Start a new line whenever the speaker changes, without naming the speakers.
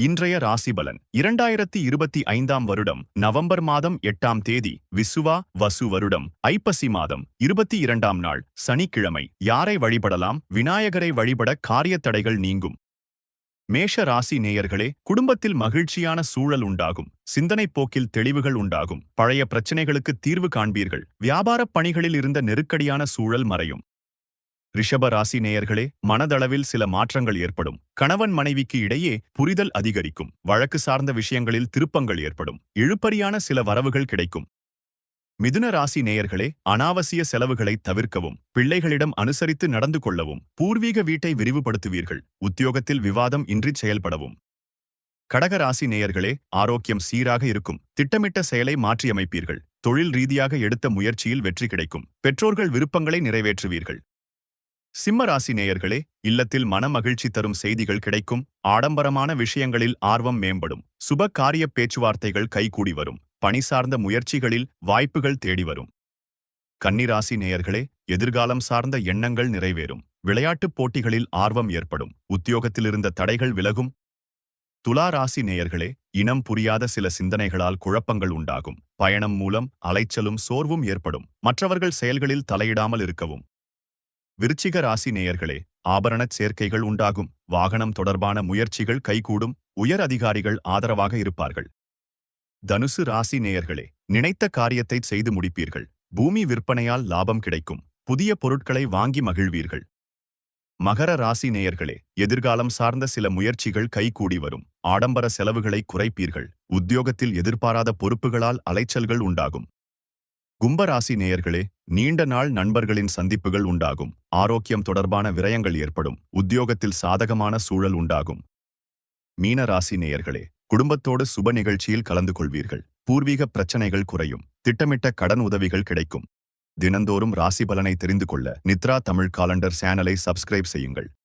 இன்றைய ராசிபலன். இரண்டாயிரத்தி இருபத்தி ஐந்தாம் வருடம் நவம்பர் மாதம் எட்டாம் தேதி விசுவா வசு வருடம் ஐப்பசி மாதம் இருபத்தி இரண்டாம் நாள் சனிக்கிழமை. யாரை வழிபடலாம்? விநாயகரை வழிபட காரியத் தடைகள் நீங்கும். மேஷ ராசி நேயர்களே குடும்பத்தில் மகிழ்ச்சியான சூழல் உண்டாகும். சிந்தனைப் போக்கில் தெளிவுகள் உண்டாகும். பழைய பிரச்சனைகளுக்கு தீர்வு காண்பீர்கள். வியாபாரப் பணிகளில் இருந்த நெருக்கடியான சூழல் மறையும். ரிஷப ராசி நேயர்களே மனதளவில் சில மாற்றங்கள் ஏற்படும். கணவன் மனைவிக்கு இடையே புரிதல் அதிகரிக்கும். வழக்கு சார்ந்த விஷயங்களில் திருப்பங்கள் ஏற்படும். இழுப்பறியான சில வரவுகள் கிடைக்கும். மிதுன ராசி நேயர்களே அனாவசிய செலவுகளை தவிர்க்கவும் பிள்ளைகளிடம் அனுசரித்து நடந்து கொள்ளவும் பூர்வீக வீட்டை விரிவுபடுத்துவீர்கள். உத்தியோகத்தில் விவாதம் இன்றி செயல்படவும். கடக ராசி நேயர்களே ஆரோக்கியம் சீராக இருக்கும். திட்டமிட்ட செயலை மாற்றியமைப்பீர்கள். தொழில் ரீதியாக எடுத்த முயற்சியில் வெற்றி கிடைக்கும். பெற்றோர்கள் விருப்பங்களை நிறைவேற்றுவீர்கள். சிம்மராசி நேயர்களே இல்லத்தில் மனமகிழ்ச்சி தரும் செய்திகள் கிடைக்கும். ஆடம்பரமான விஷயங்களில் ஆர்வம் மேம்படும். சுப காரிய பேச்சுவார்த்தைகள் கைகூடி வரும். பணி சார்ந்த முயற்சிகளில் வாய்ப்புகள் தேடி வரும். கன்னிராசி நேயர்களே எதிர்காலம் சார்ந்த எண்ணங்கள் நிறைவேறும். விளையாட்டுப் போட்டிகளில் ஆர்வம் ஏற்படும். உத்தியோகத்திலிருந்த தடைகள் விலகும். துலா ராசி நேயர்களே இனம் புரியாத சில சிந்தனைகளால் குழப்பங்கள் உண்டாகும். பயணம் மூலம் அலைச்சலும் சோர்வும் ஏற்படும். மற்றவர்கள் செயல்களில் தலையிடாமல் இருக்கவும். விருச்சிக ராசி நேயர்களே ஆபரணச் சேர்க்கைகள் உண்டாகும். வாகனம் தொடர்பான முயற்சிகள் கைகூடும். உயர் அதிகாரிகள் ஆதரவாக இருப்பார்கள். தனுசு ராசி நேயர்களே நினைத்த காரியத்தை செய்து முடிப்பீர்கள். பூமி விற்பனையால் லாபம் கிடைக்கும். புதிய பொருட்களை வாங்கி மகிழ்வீர்கள். மகர ராசி நேயர்களே எதிர்காலம் சார்ந்த சில முயற்சிகள் கைகூடி வரும். ஆடம்பர செலவுகளை குறைப்பீர்கள். உத்தியோகத்தில் எதிர்பாராத பொறுப்புகளால் அலைச்சல்கள் உண்டாகும். கும்பராசி நேயர்களே நீண்ட நாள் நண்பர்களின் சந்திப்புகள் உண்டாகும். ஆரோக்கியம் தொடர்பான விரயங்கள் ஏற்படும். உத்தியோகத்தில் சாதகமான சூழல் உண்டாகும். மீன ராசி நேயர்களே குடும்பத்தோடு சுப நிகழ்ச்சியில் கலந்து கொள்வீர்கள். பூர்வீக பிரச்சனைகள் குறையும். திட்டமிட்ட கடன் உதவிகள் கிடைக்கும். தினந்தோறும் ராசி பலனை தெரிந்து கொள்ள நித்ரா தமிழ் காலண்டர் சேனலை சப்ஸ்கிரைப் செய்யுங்கள்.